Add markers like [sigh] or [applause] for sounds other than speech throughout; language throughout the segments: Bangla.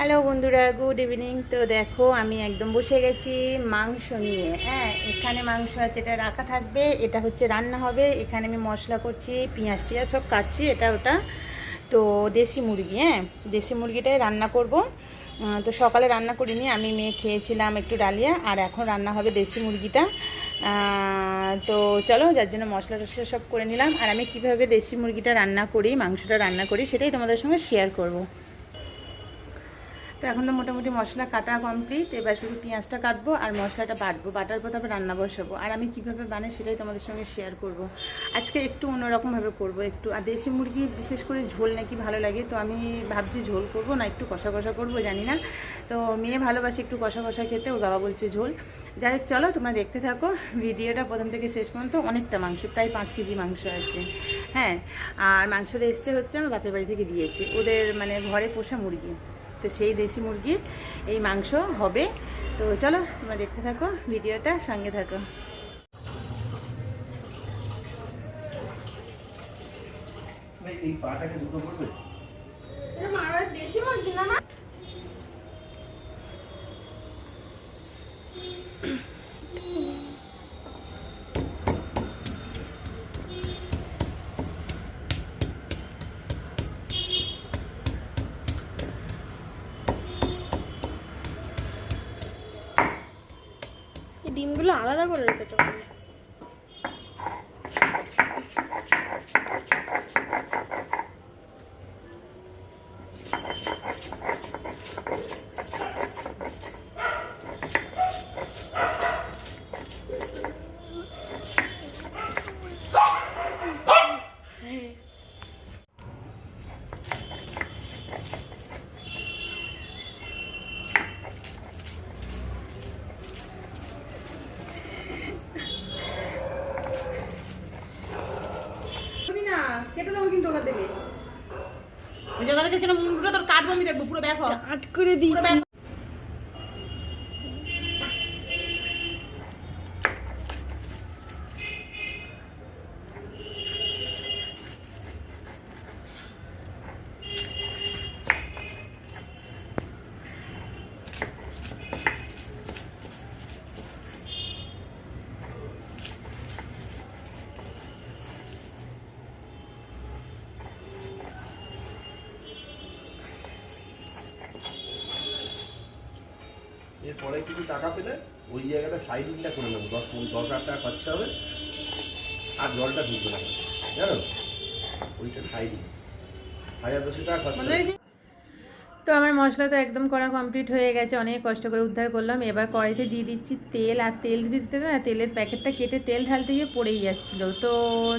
হ্যালো বন্ধুরা গুড ইভিনিং তো দেখো, আমি একদম বসে গেছি মাংস নিয়ে। হ্যাঁ এখানে মাংস আছে, এটা রাখা থাকবে, এটা হচ্ছে রান্না হবে। এখানে আমি মশলা করছি, পেঁয়াজ টিয়াজ সব কাটছি, এটা ওটা। তো দেশি মুরগি হ্যাঁ দেশি মুরগিটাই রান্না করব। তো সকালে রান্না করিনি, আমি মেয়ে খেয়েছিলাম একটু ডালিয়া, আর এখন রান্না হবে দেশি মুরগিটা। তো চলো, যার জন্য মশলা টশলা সব করে নিলাম। আর আমি কীভাবে দেশি মুরগিটা রান্না করি, মাংসটা রান্না করি, সেটাই তোমাদের সঙ্গে শেয়ার করব। তো এখন তো মোটামুটি মশলা কাটা কমপ্লিট এবার শুধু পেঁয়াজটা কাটবো আর মশলাটা বাটবো। বাটার পর তারপর রান্না বসাবো। আর আমি কীভাবে বানাই সেটাই তোমাদের সঙ্গে শেয়ার করব। আজকে একটু অন্যরকমভাবে করব একটু। আর দেশি মুরগি বিশেষ করে ঝোল নাকি ভালো লাগে? তো আমি ভাবছি ঝোল করব না একটু কষা কষা করব, জানি না। তো মেয়ে ভালোবাসে একটু কষা কষা খেতে, ওর বাবা বলছে ঝোল। যাই হোক, চলো তোমরা দেখতে থাকো। ভিডিওটা প্রথম থেকে শেষ পর্যন্ত অনেকটা মাংস, প্রায় পাঁচ কেজি মাংস আছে। হ্যাঁ আর মাংসটা এসছে হচ্ছে আমার বাপের বাড়ি থেকে দিয়েছে। ওদের মানে ঘরে পোষা মুরগি। তো সেই দেশি মুরগির এই মাংস হবে। তো চলো তোমরা দেখতে থাকো, ভিডিওটা সঙ্গে থাকো। এই পাটাকে দুটো করবে? ডিমগুলো আলাদা করে রেখেছো তুমি না কেটে দেবো কিন্তু ওখান থেকে ওই জায়গা থেকে কেন মুন্ডুটা তোর কাটবো আমি দেখব পুরো ব্যাগ আট করে দিয়েছি। এরপরে কিছু টাকা পেলে ওই জায়গাটা সাইডিংটা করে নেব। দশ দশ হাজার টাকা খরচা হবে আর জলটা ঢুকবে না। জানো? ওইটা সাইডিং হাজার দশ টাকা খরচা তো আমার মশলা তো একদম করা কমপ্লিট হয়ে গেছে। অনেক কষ্ট করে উদ্ধার করলাম। এবার কড়াইতে দিয়ে দিচ্ছি তেল, আর তেল দিতে না তেলের প্যাকেটটা কেটে তেল ঢালতে গিয়ে পড়েই যাচ্ছিল। তো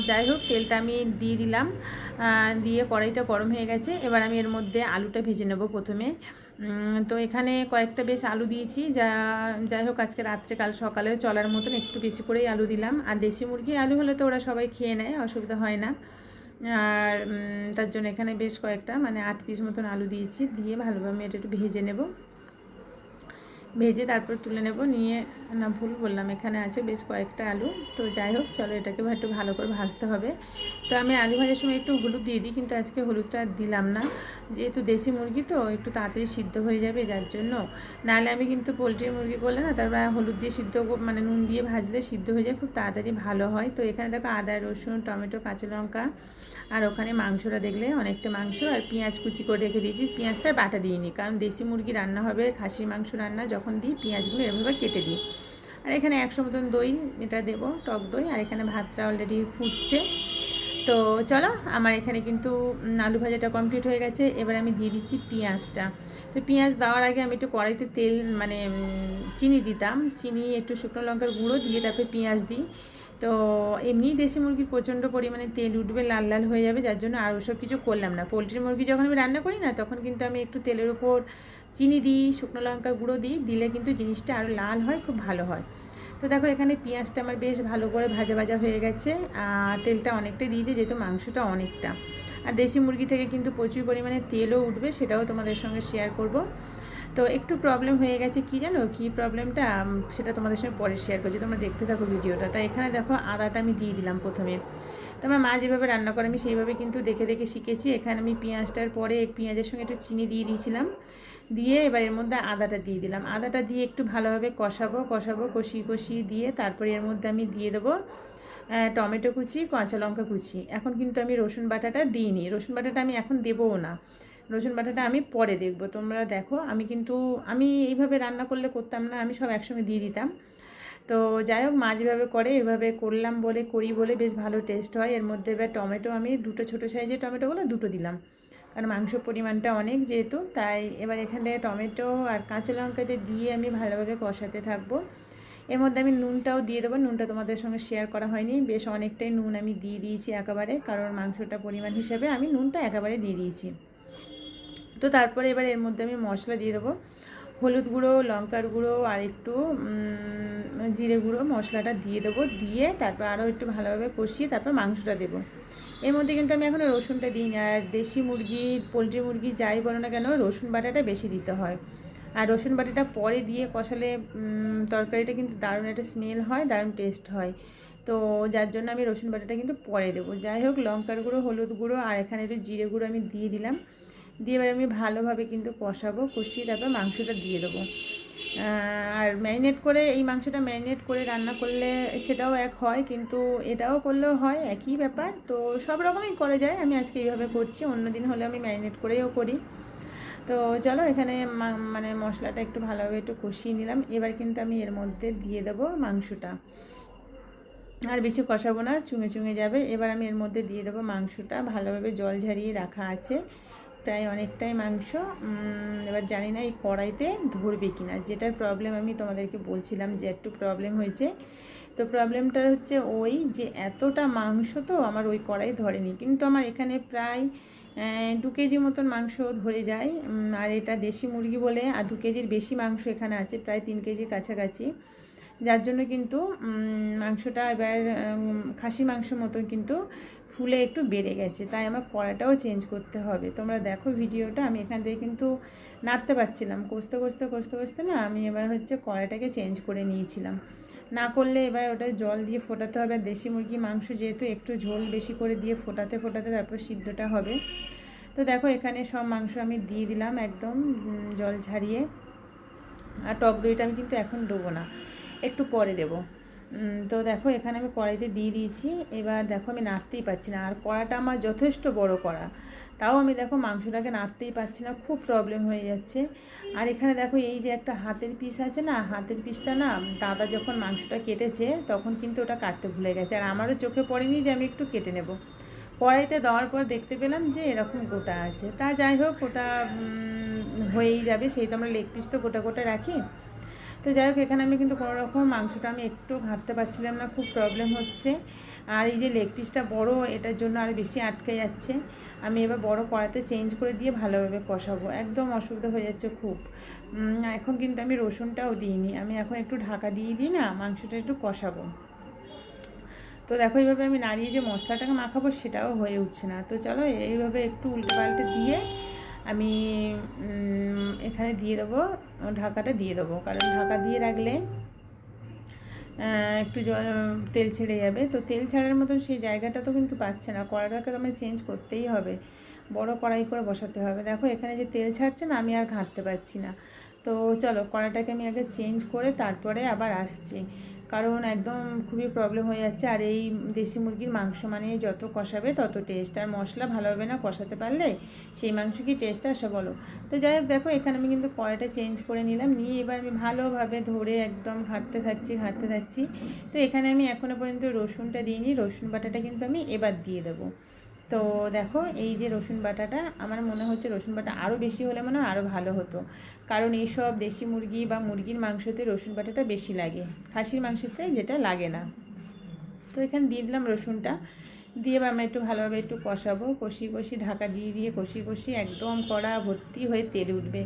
যাই হোক, তেলটা আমি দিয়ে দিলাম। দিয়ে কড়াইটা গরম হয়ে গেছে। এবার আমি এর মধ্যে আলুটা ভেজে নেব প্রথমে। তো এখানে কয়েকটা বেশ আলু দিয়েছি। যা, যাই হোক, আজকে রাত্রে, কাল সকালে চলার মতন একটু বেশি করেই আলু দিলাম। আর দেশি মুরগি আলু হলে তো ওরা সবাই খেয়ে নেয়, অসুবিধা হয় না। আর তার জন্য এখানে বেশ কয়েকটা মানে আট পিস মতন আলু দিয়েছি। দিয়ে ভালোভাবে এটা একটু ভেজে নেব। ভেজে তারপর তুলে নেব। নিয়ে না, ভুল বললাম, এখানে আছে বেশ কয়েকটা আলু। তো যাই হোক, চলো এটাকে একটু ভালো করে ভাজতে হবে। তো আমি আলু ভাজার সময় একটু হলুদ দিয়ে দিই, কিন্তু আজকে হলুদটা দিলাম না। যেহেতু দেশি মুরগি, তো একটু তাড়াতাড়ি সিদ্ধ হয়ে যাবে, যার জন্য। নাহলে আমি কিন্তু পোলট্রির মুরগি করলে না, তারপর হলুদ দিয়ে সিদ্ধ মানে নুন দিয়ে ভাজলে সিদ্ধ হয়ে যায়, খুব তাড়াতাড়ি ভালো হয়। তো এখানে দেখো আদা, রসুন, টমেটো, কাঁচা লঙ্কা, আর ওখানে মাংসটা দেখলে অনেকটা মাংস, আর পেঁয়াজ কুচি করে রেখে দিয়েছি। পেঁয়াজটা বাটা দিইনি কারণ দেশি মুরগি রান্না হবে, খাসির মাংস রান্না যখন দিই, পেঁয়াজগুলো এভাবে কেটে দিই। আর এখানে একশো মতন দই, এটা দেবো, টক দই, আর এখানে ভাতটা অলরেডি ফুটছে। তো চলো, আমার এখানে কিন্তু আলু ভাজাটা কমপ্লিট হয়ে গেছে। এবার আমি দিয়ে দিচ্ছি পেঁয়াজটা। তো পেঁয়াজ দেওয়ার আগে আমি একটু কড়াইতে তেল মানে চিনি দিতাম। চিনি, একটু শুকনো লঙ্কার গুঁড়ো দিয়ে তারপরে পেঁয়াজ দিই। তো এমনিই দেশি মুরগির প্রচণ্ড পরিমাণে তেল উঠবে, লাল লাল হয়ে যাবে, যার জন্য আর ওসব কিছু করলাম না। পোলট্রির মুরগি যখন আমি রান্না করি না, তখন কিন্তু আমি একটু তেলের উপর চিনি দিই, শুকনো লঙ্কার গুঁড়ো দিই, দিলে কিন্তু জিনিসটা আরও লাল হয়, খুব ভালো হয়। তো দেখো এখানে পেঁয়াজটা আমার বেশ ভালো করে ভাজা ভাজা হয়ে গেছে, আর তেলটা অনেকটা দিয়েছে, যেহেতু মাংসটা অনেকটা। আর দেশি মুরগি থেকে কিন্তু প্রচুর পরিমাণে তেলও উঠবে, সেটাও তোমাদের সঙ্গে শেয়ার করব। তো একটু প্রবলেম হয়ে গেছে কি জানো? কি প্রবলেমটা সেটা তোমাদের সঙ্গে পরে শেয়ার করছি, তোমরা দেখতে থাকো ভিডিওটা। তাই এখানে দেখো আদাটা আমি দিয়ে দিলাম প্রথমে। তো আমার মা যেভাবে রান্না করে, আমি সেইভাবে কিন্তু দেখে দেখে শিখেছি। এখানে আমি পেঁয়াজটার পরে পেঁয়াজের সঙ্গে একটু চিনি দিয়ে দিয়েছিলাম। দিয়ে এবার এর মধ্যে আদাটা দিয়ে দিলাম। আদাটা দিয়ে একটু ভালোভাবে কষাবো কষাবো, কষিয়ে কষিয়ে দিয়ে তারপরে এর মধ্যে আমি দিয়ে দেবো টমেটো কুচি, কাঁচা লঙ্কা কুচি। এখন কিন্তু আমি রসুন বাটাটা দিইনি। রসুন বাটাটা আমি এখন দেবও না। রসুন বাটাটা আমি পরে দেখব। তোমরা দেখো, আমি কিন্তু, আমি এইভাবে রান্না করলে করতাম না, আমি সব একসঙ্গে দিয়ে দিতাম। তো যাই হোক, মা যেভাবে করে, এভাবে করলাম বলে, করি বলে বেশ ভালো টেস্ট হয়। এর মধ্যে এবার টমেটো, আমি দুটো ছোটো সাইজের টমেটোগুলো দুটো দিলাম। কারণ মাংস পরিমাণটা অনেক যেহেতু, তাই এবার এখানে টমেটো আর কাঁচা লঙ্কাতে দিয়ে আমি ভালোভাবে কষাতে থাকব। এর মধ্যে আমি নুনটাও দিয়ে দেবো, নুনটা তোমাদের সঙ্গে শেয়ার করা হয়নি। বেশ অনেকটাই নুন আমি দিয়ে দিয়েছি একেবারে, কারণ মাংসটা পরিমাণ হিসাবে আমি নুনটা একেবারে দিয়ে দিয়েছি। তো তারপরে এবার এর মধ্যে আমি মশলা দিয়ে দেবো। হলুদ গুঁড়ো, লঙ্কার গুঁড়ো আর একটু জিরে গুঁড়ো মশলাটা দিয়ে দেবো। দিয়ে তারপর আরও একটু ভালোভাবে কষিয়ে তারপর মাংসটা দেবো। এর মধ্যে কিন্তু আমি এখনও রসুনটা দিই না আর দেশি মুরগি, পোলট্রি মুরগি যাই বলো না কেন, রসুন বাটাটা বেশি দিতে হয়। আর রসুন বাটাটা পরে দিয়ে কষালে তরকারিটা কিন্তু দারুণ একটা স্মেল হয়, দারুণ টেস্ট হয়। তো যার জন্য আমি রসুন বাটাটা কিন্তু পরে দেবো। যাই হোক, লঙ্কার গুঁড়ো, হলুদ গুঁড়ো আর এখানে একটু জিরে গুঁড়ো আমি দিয়ে দিলাম। দিয়ে এবার আমি ভালোভাবে কিন্তু কষাবো, কষিয়ে তারপর মাংসটা দিয়ে দেবো। আর ম্যারিনেট করে, এই মাংসটা ম্যারিনেট করে রান্না করলে সেটাও এক হয়, কিন্তু এটাও করলেও হয়, একই ব্যাপার। তো সব রকমই করা যায়, আমি আজকে এইভাবে করছি অন্য দিন হলে আমি ম্যারিনেট করেও করি। তো চলো, এখানে মানে মশলাটা একটু ভালোভাবে একটু কষিয়ে নিলাম। এবার কিন্তু আমি এর মধ্যে দিয়ে দেবো মাংসটা। আর বেশি কষাবো না, চুঙে চুঙে যাবে। এবার আমি এর মধ্যে দিয়ে দেবো মাংসটা। ভালোভাবে জল ঝরিয়ে রাখা আছে। প্রায় অনেকটাই মাংস। এবার জানি না এই কড়াইতে ধরবে কি না যেটার প্রবলেম আমি তোমাদেরকে বলছিলাম যে একটু প্রবলেম হয়েছে। তো প্রবলেমটা হচ্ছে ওই যে এতটা মাংস তো আমার ওই কড়াই ধরেনি। কিন্তু আমার এখানে প্রায় দু কেজি মতন মাংস ধরে যায়। আর এটা দেশি মুরগি বলে, আর দু কেজির বেশি মাংস এখানে আছে, প্রায় তিন কেজির কাছাকাছি। যার জন্য কিন্তু মাংসটা এবার খাসি মাংস মতন কিন্তু ফুলে একটু বেড়ে গেছে। তাই আমার কড়াটাও চেঞ্জ করতে হবে। তোমরা দেখো ভিডিওটা, আমি এখান থেকে কিন্তু নাড়তে পারছিলাম। কষতে কষতে কষতে কষতে না আমি এবার হচ্ছে কড়াটাকে চেঞ্জ করে নিয়েছিলাম। না করলে এবার ওটা জল দিয়ে ফোটাতে হবে। আর দেশি মুরগি মাংস যেহেতু একটু ঝোল বেশি করে দিয়ে ফোটাতে ফোটাতে তারপর সিদ্ধটা হবে। তো দেখো এখানে সব মাংস আমি দিয়ে দিলাম একদম জল ঝারিয়ে আর টক দইটা আমি কিন্তু এখন দেবো না। একটু পরে দেবো। তো দেখো এখানে আমি কড়াইতে দিয়ে দিয়েছি। এবার দেখো আমি নাড়তেই পাচ্ছি না। আর কড়াটা আমার যথেষ্ট বড় কড়া। তাও আমি দেখো মাংসটাকে নাড়তেই পাচ্ছি না, খুব প্রবলেম হয়ে যাচ্ছে। আর এখানে দেখো এই যে একটা হাতের পিস আছে না, হাতের পিসটা না, দাদা যখন মাংসটা কেটেছে তখন কিন্তু ওটা কাটতে ভুলে গেছে। আর আমারও চোখে পড়েনি যে আমি একটু কেটে নেব। কড়াইতে দেওয়ার পর দেখতে পেলাম যে এরকম গোটা আছে। তা যাই হোক, ওটা হয়েই যাবে। সেই তো আমরা লেগ পিস তো গোটা গোটা রাখি। তো যাই হোক, এখানে আমি কিন্তু কোনো রকম মাংসটা আমি একটু ঘাঁটতে পারছিলাম না, খুব প্রবলেম হচ্ছে। আর এই যে লেগ পিসটা বড়, এটার জন্য আরও বেশি আটকে যাচ্ছে। আমি এবার বড় কড়াতে চেঞ্জ করে দিয়ে ভালোভাবে কষাবো। একদম অসুবিধা হয়ে যাচ্ছে খুব। এখন কিন্তু আমি রসুনটাও দিইনি। আমি এখন একটু ঢাকা দিয়ে দিই না, মাংসটা একটু কষাবো। তো দেখো, এইভাবে আমি নাড়িয়ে যে মশলাটাকে মাখাবো, সেটাও হয়ে উঠছে না। তো চলো, এইভাবে একটু উল্টে পাল্টে দিয়ে আমি এখানে দিয়ে দেবো, ঢাকাটা দিয়ে দেবো। কারণ ঢাকা দিয়ে রাখলে একটু তেল ছেড়ে যাবে। তো তেল ছাড়ার মতন সেই জায়গাটা তো কিন্তু পাচ্ছে না। কড়াটাকে তো আমার চেঞ্জ করতেই হবে। বড় কড়াই করে বসাতে হবে। দেখো, এখানে যে তেল ছাড়ছে না, আমি আর ঘাঁটতে পারছি না। তো চলো কড়াটাকে আমি আগে চেঞ্জ করে তারপরে আবার আসছি। কারণ একদম খুবই প্রবলেম হয়ে যাচ্ছে। আর এই দেশি মুরগির মাংস মানে যত কষাবে তত টেস্ট আর মশলা ভালোভাবে না কষাতে পারলে সেই মাংস কি টেস্ট আসে বলো? তো যাই হোক, দেখো, এখানে আমি কিন্তু কড়াইটা চেঞ্জ করে নিলাম। নিয়ে এবার আমি ভালোভাবে ধরে একদম ঘাঁটতে থাকছি ঘাঁটতে থাকছি। তো এখানে আমি এখনও পর্যন্ত রসুনটা দিইনি। রসুন বাটাটা কিন্তু আমি এবার দিয়ে দেবো। তো দেখো, এই যে রসুন বাটাটা, আমার মনে হচ্ছে রসুন বাটা আরও বেশি হলে মনে হয় আরও ভালো হতো। কারণ এইসব দেশি মুরগি বা মুরগির মাংসতে রসুন বাটাটা বেশি লাগে। খাসির মাংসতে যেটা লাগে না। তো এখানে দিয়ে দিলাম রসুনটা। দিয়ে আমরা একটু ভালোভাবে একটু কষাবো। কষি কষি ঢাকা দিয়ে দিয়ে কষি কষি একদম কড়া ভর্তি হয়ে তেল উঠবে।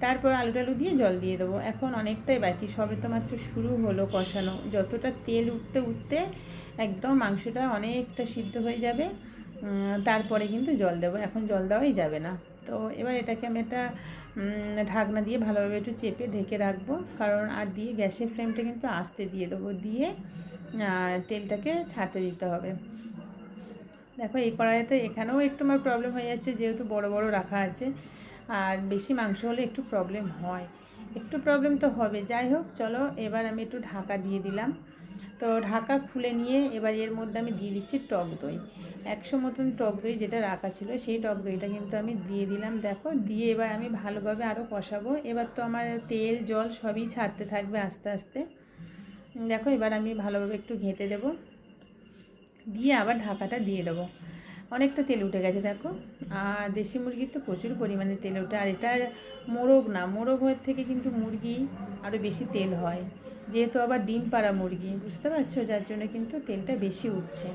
তারপর আলু টালু দিয়ে জল দিয়ে দেবো। এখন অনেকটাই বাকি, সবে তো মাত্র শুরু হলো কষানো। যতটা তেল উঠতে উঠতে একদম মাংসটা অনেকটা সিদ্ধ হয়ে যাবে। তারপরে কিন্তু জল দেবো। এখন জল দেওয়াই যাবে না। তো এবার এটাকে আমি একটা ঢাকনা দিয়ে ভালোভাবে একটু চেপে ঢেকে রাখব। কারণ আর দিয়ে গ্যাসের ফ্লেমটা কিন্তু আস্তে দিয়ে দেবো। দিয়ে তেলটাকে ছাড়তে দিতে হবে। দেখো, এই কড়াইতে এখানেও একটু আমার প্রবলেম হয়ে যাচ্ছে, যেহেতু বড় বড় রাখা আছে। আর বেশি মাংস হলে একটু প্রবলেম হয়। একটু প্রবলেম তো হবে। যাই হোক, চলো, এবার আমি একটু ঢাকা দিয়ে দিলাম। তো ঢাকা খুলে নিয়ে এবার এর মধ্যে আমি দিয়ে দিচ্ছি টক দই। একশো মতন টক দই যেটা রাখা ছিল সেই টক দইটা কিন্তু আমি দিয়ে দিলাম। দেখো, দিয়ে এবার আমি ভালোভাবে আরও কষাবো। এবার তো আমার তেল, জল সবই ছাড়তে থাকবে আস্তে আস্তে। দেখো, এবার আমি ভালোভাবে একটু ঘেঁটে দেবো। দিয়ে আবার ঢাকাটা দিয়ে দেবো। অনেকটা তেল উঠে গেছে, দেখো। আর দেশি মুরগির তো প্রচুর পরিমাণে তেল ওঠে। আর এটা মোরগ না মোরগের থেকে কিন্তু মুরগি আরও বেশি তেল হয়। যেহেতু আবার ডিম পাড়া মুরগি, বুঝতে পারছ? যার জন্য কিন্তু তেলটা বেশি উঠছে।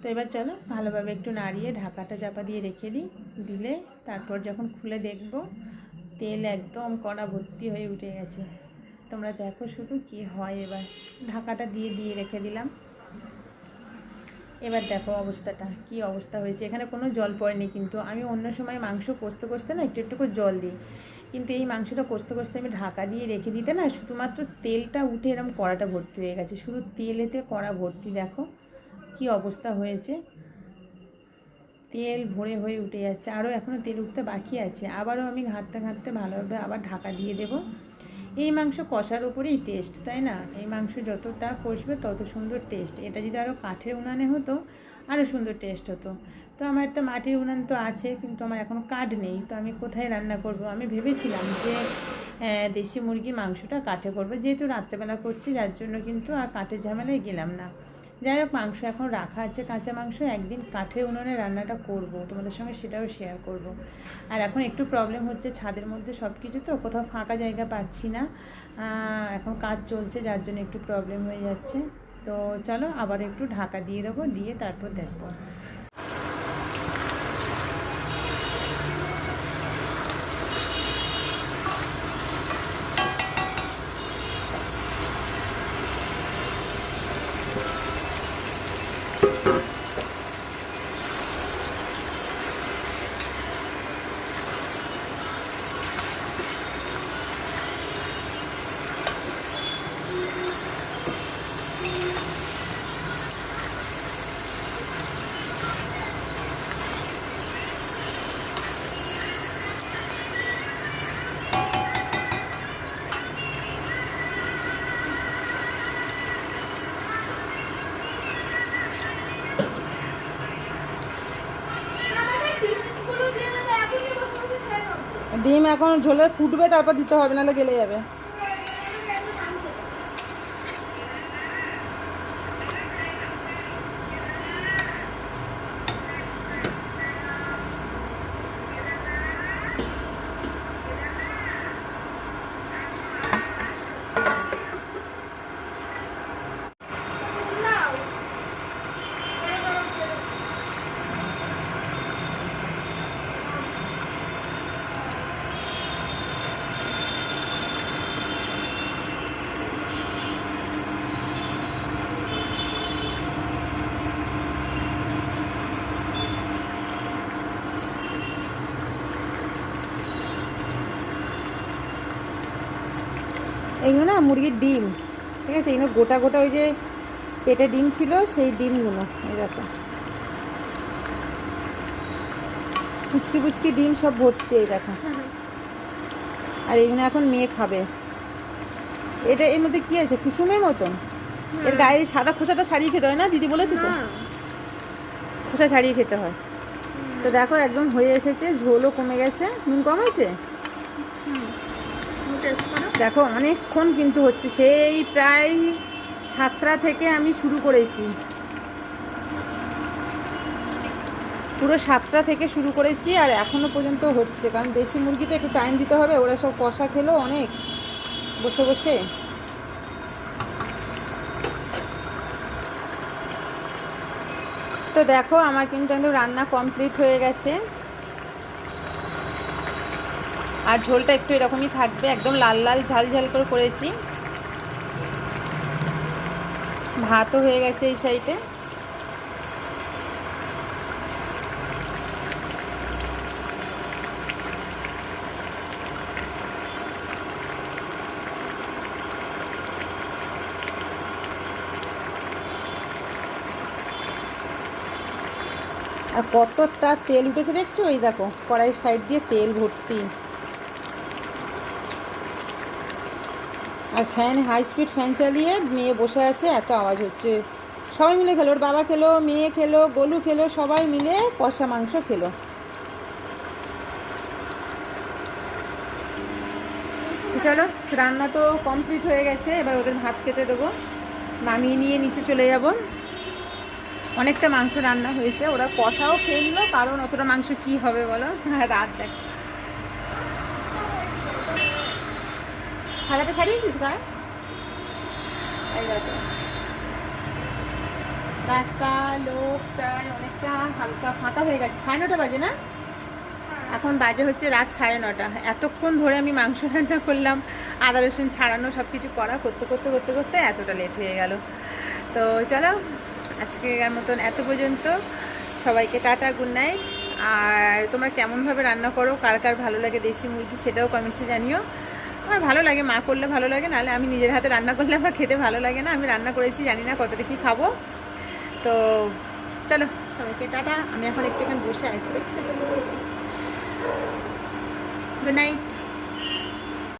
তো এবার চলো, ভালোভাবে একটু নাড়িয়ে ঢাকাটা চাপা দিয়ে রেখে দিই। দিলে তারপর যখন খুলে দেখব, তেল একদম কড়া ভর্তি হয়ে উঠে গেছে। তোমরা দেখো শুধু কি হয় এবার। ঢাকাটা দিয়ে দিয়ে রেখে দিলাম। এবার দেখো অবস্থাটা, কি অবস্থা হয়েছে। এখানে কোনো জল পড়েনি কিন্তু। আমি অন্য সময় মাংস কষতে কষতে না একটু একটু জল দিই। কিন্তু এই মাংসটা কষতে কষতে আমি ঢাকা দিয়ে রেখে দিতে না, শুধুমাত্র তেলটা উঠে এরকম কড়াটা ভর্তি হয়ে গেছে। শুধু তেলেতে কড়া ভর্তি, দেখো কি অবস্থা হয়েছে। তেল ভরে হয়ে উঠে যাচ্ছে, আরও এখনও তেল উঠতে বাকি আছে। আবারও আমি ঘাঁটতে ঘাঁটতে ভালোভাবে আবার ঢাকা দিয়ে দেবো। এই মাংস কষার উপরেই টেস্ট তাই না? এই মাংস যতটা কষবে তত সুন্দর টেস্ট এটা যদি আরও কাঠের উনানে হতো, আরও সুন্দর টেস্ট হতো। তো আমার একটা মাটির উনান তো আছে, কিন্তু আমার এখনও কাঠ নেই। তো আমি কোথায় রান্না করব? আমি ভেবেছিলাম যে দেশি মুরগির মাংসটা কাঠে করব। যেহেতু রাত্রেবেলা করছি, যার জন্য কিন্তু আর কাঠের ঝামেলায় গেলাম না। যাই হোক, মাংস এখন রাখা আছে, কাঁচা মাংস। একদিন কাঠের উনুনে রান্নাটা করব, তোমাদের সঙ্গে সেটাও শেয়ার করব। আর এখন একটু প্রবলেম হচ্ছে ছাদের মধ্যে সব কিছু তো, কোথাও ফাঁকা জায়গা পাচ্ছি না। এখন কাজ চলছে, যার জন্য একটু প্রবলেম হয়ে যাচ্ছে। তো চলো, আবার একটু ঢাকা দিয়ে দেবো, দিয়ে তারপর দেখব। ডিম এখন ঝোলে ফুটবে তারপর দিতে হবে নাহলে গেলে যাবে এইগুলো না মুরগির ডিম ঠিক আছে? এইগুলো গোটা গোটা ওই যে পেটে ডিম ছিল সেই ডিমগুলো এই দেখো। পুচকি পুচকি ডিম সব ভর্তি এই দেখো। আর এইগুলো এখন মেয়ে খাবে। এটা এর মধ্যে কি আছে? কুসুমের মতন? এর গায়ে সাদা খোসাটা ছাড়িয়ে খেতে হয় না দিদি বলেছে তো? খোসা ছাড়িয়ে খেতে হয়। তো দেখো একদম হয়ে এসেছে ঝোলও কমে গেছে। নুন কম হয়েছে? টেস্ট করো। দেখো, অনেকক্ষণ কিন্তু হচ্ছে, সেই প্রায় সাতটা থেকে আমি শুরু করেছি। পুরো সাতটা থেকে শুরু করেছি আর এখনও পর্যন্ত হচ্ছে, কারণ দেশি মুরগিতে একটু টাইম দিতে হবে, ওরা সব কষা খেলো অনেক। বসে বসে। তো দেখো, আমার কিন্তু একদম রান্না কমপ্লিট হয়ে গেছে। আর ঝোলটা একটু এরকমই থাকবে, একদম লাল লাল ঝাল ঝাল করে করেছি। ভাতও হয়ে গেছে এই সাইডে। আর কতটা তেল উঠেছে দেখছ? ওই দেখো, কড়াইয়ের সাইড দিয়ে তেল ভর্তি। আর ফ্যান হাই স্পিড ফ্যান চালিয়ে মেয়ে বসে আছে, এত আওয়াজ হচ্ছে। সবাই মিলে খেলো, ওর বাবা খেলো, মেয়ে খেলো, গোলু খেলো, সবাই মিলে কষা মাংস খেলো। চলো, রান্না তো কমপ্লিট হয়ে গেছে, এবার ওদের ভাত খেতে দেবো। নামিয়ে নিয়ে নিচে চলে যাব। অনেকটা মাংস রান্না হয়েছে, ওরা কষাও খেয়ে নিলো, কারণ অতটা মাংস কি হবে বলো? [laughs] রাত দেখ। সাদাটা ছাড়িয়েছিস গায়ে। রাস্তা লোক প্রায় অনেকটা হালকা ফাঁকা হয়ে গেছে। সাড়ে নটা বাজে না? এখন বাজে হচ্ছে রাত সাড়ে নটা। এতক্ষণ ধরে আমি মাংস রান্না করলাম। আদা রসুন ছাড়ানো সব কিছু করা করতে করতে করতে করতে এতটা লেট হয়ে গেল। তো চলো আজকের মতন এত পর্যন্ত। সবাইকে টাটা গুড নাইট আর তোমরা কেমনভাবে রান্না করো কার কার ভালো লাগে দেশি মুরগি সেটাও কমেন্টসে জানিও। আমার ভালো লাগে, মা করলে ভালো লাগে, নাহলে আমি নিজের হাতে রান্না করলে আমার খেতে ভালো লাগে না। আমি রান্না করেছি, জানি না কতটা কী খাব। তো চলো, সবাইকে টাটা। আমি এখন একটু এখানে বসে আছি গুড নাইট।